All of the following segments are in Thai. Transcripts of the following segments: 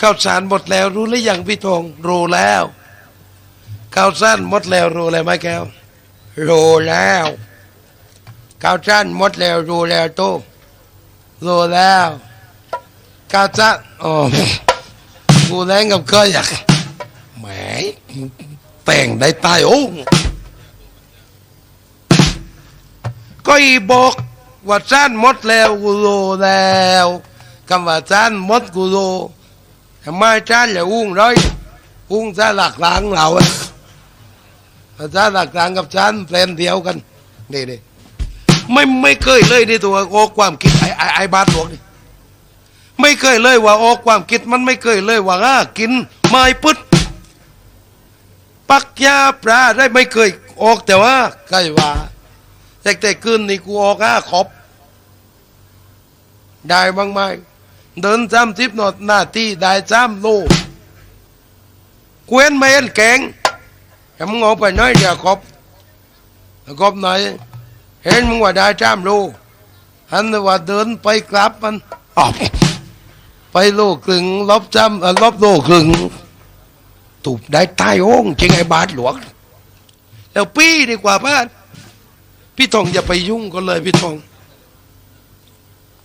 ข้าวสารหมดแล้วรู้หรือยังพี่ธงรู้แล้วข้าวสารหมดแล้วรู้เลยไหมแก้วรู้แล้วข้าวสารหมดแล้วรู้แล้วโตรู้แล้วข้าวสารอ๋อกูแรงกับเคยอยากแหมแต่งได้ตายโอ้งก็อีบอกว่าสารหมดแล้วกูรู้แล้วคำว่าสารหมดกูรู้ ไมจ้านอย่าอุ้งร้อยอุ้งจ้าหลักหลังเราอะจ้าหลักหลังกับจ้านแฟนเดียวกันนี่นี่ไม่ไม่เคยเลยในตัวโออกความคิดไอไอไอบาทหลวงนี่ไม่เคยเลยว่าโออกความคิดมันไม่เคยเลยว่าอ่ากินไม่พึดปักยาปลาได้ไม่เคยออกแต่ว่าใครว่าแต่แต่คืนนี่กูออกอะขอบได้บ้างไหม เดินจำทิพนอดหน้าที่ได้จำโลเกวนไม่เห็นแกงแต่มึงเอไปน้อยเดียวครบครบหน่อยเห็นมึงว่าได้จำโลอันว่าเดินไปกลับมันออกไปโลครึ่งลบจำเอ่อลบโลครึ่งตูบได้ตายโอ่งจริงไอ้บาทหลวงแล้วปี้ดีกว่าพ่านพี่ทองอย่าไปยุ่งก็เลยพี่ทอง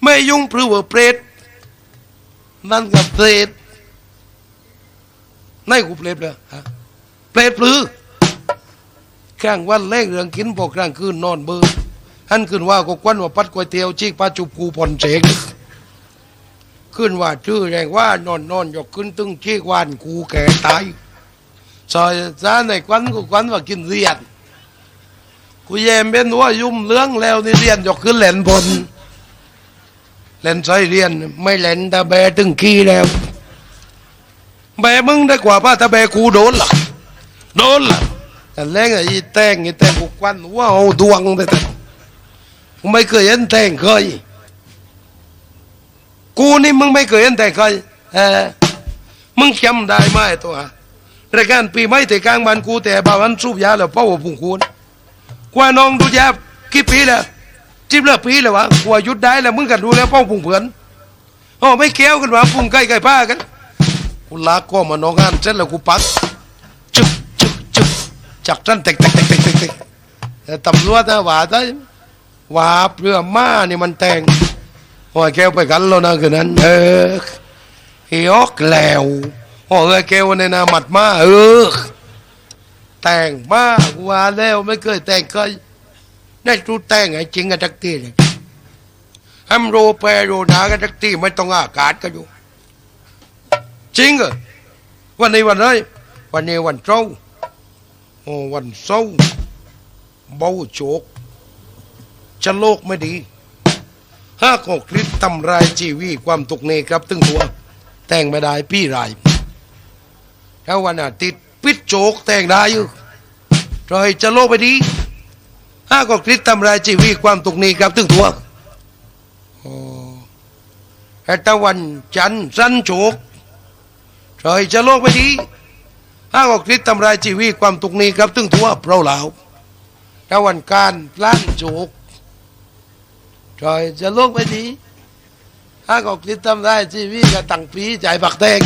ไม่ยุ่งเพราะว่าเปรต นั่นกับเปรตนั่นกูเปรตเลยฮะเปรตปลือข้างวันแรกเรื่องกินพอกลางคืนนอนเบอร์หันขึ้นว่าก็ควันว่าปัดก๋วยเตี๋ยวชีกปลาจุบกูผ่อนเสงขึ้นว่าชื่อแรงว่านอนนอนยกขึ้นตึงชีกวานกูแก่ตายซอยซาในควันกูควันว่ากินเรียนกูแยมเป็นว่ายุ่มเรื่องแล้วนี่เรียนยกขึ้นแหลนบน เล่นใส่เรียน ไม่เล่นต่แบตึงขี้แล้ว แบมึงได้กว่าป้าถ้าแบกูโดนล่ะโดนล่ะแต่แรงไอ้แตงไอ้แตงกูควันว้าวดวงไปแต่กูไม่เคยเห็นแตงเคยกูนี่มึงไม่เคยเห็นแตงเคยเออมึงจำได้ไหมตัวรายการปีไม่แต่กลางบ้านกูแต่บ้านสูบยาแล้วเป้าพุ่งคูนกว่าน้องดูยากี่ปีแล้ว จิบเลิกปีเลยวะกลัวยุดได้แล้วมึงกันดูแล้วป้องพุงเผือนอ๋อไม่เกี้ยวกันวะพุงใกล้ใกล้ผ้ากันกูลากก็มานองงานเสร็จแล้วกูปัดจึ๊บจึ๊บจึ๊บจักจันเตกเตกเตกเตกเตกตกแต่ตำรวจนะว่าได้ว่าเรือม้านี่มันแต่งโอ้ยแก้วไปกันแล้วนะคืนนั้น เออเฮียกแล้วโอ้ยแก้วในนาหมัดมาเออแต่งมากว่าแล้วไม่เคยแต่งเคย ได้รู้แต่งไอ้จริงกันทักทีเลยฮัมโรเปโรนากันทักทีไม่ต้องอากาศก็อยู่ จริงเหรอวันนี้วันอะไรวันนี้วันเสาโอ้วันเสาร์เบาโจกจะโลกไม่ดีห้าของคลิปทำรายชีวีความตกเนครับ ตึงตัว แต่งไม่ได้พี่รายถ้าวันอาทิตย์ปิดโจกแต่งได้อยู่รอยจะโลกไม่ดี ห้าก็คลิปทำลายชีวิตความตกนี้ครับถึงตัวโอ้แต่ตะวันจันสันโฉกรอยจะโลกไปดีห้าก็คลิปทำลายชีวิตความตกนี้ครับถึงตัวเราเหล่าตะวันการพลันโฉกรอยจะโลกไปดีห้าก็คลิปทำลายชีวิตกับตั้งปีใจปักแดง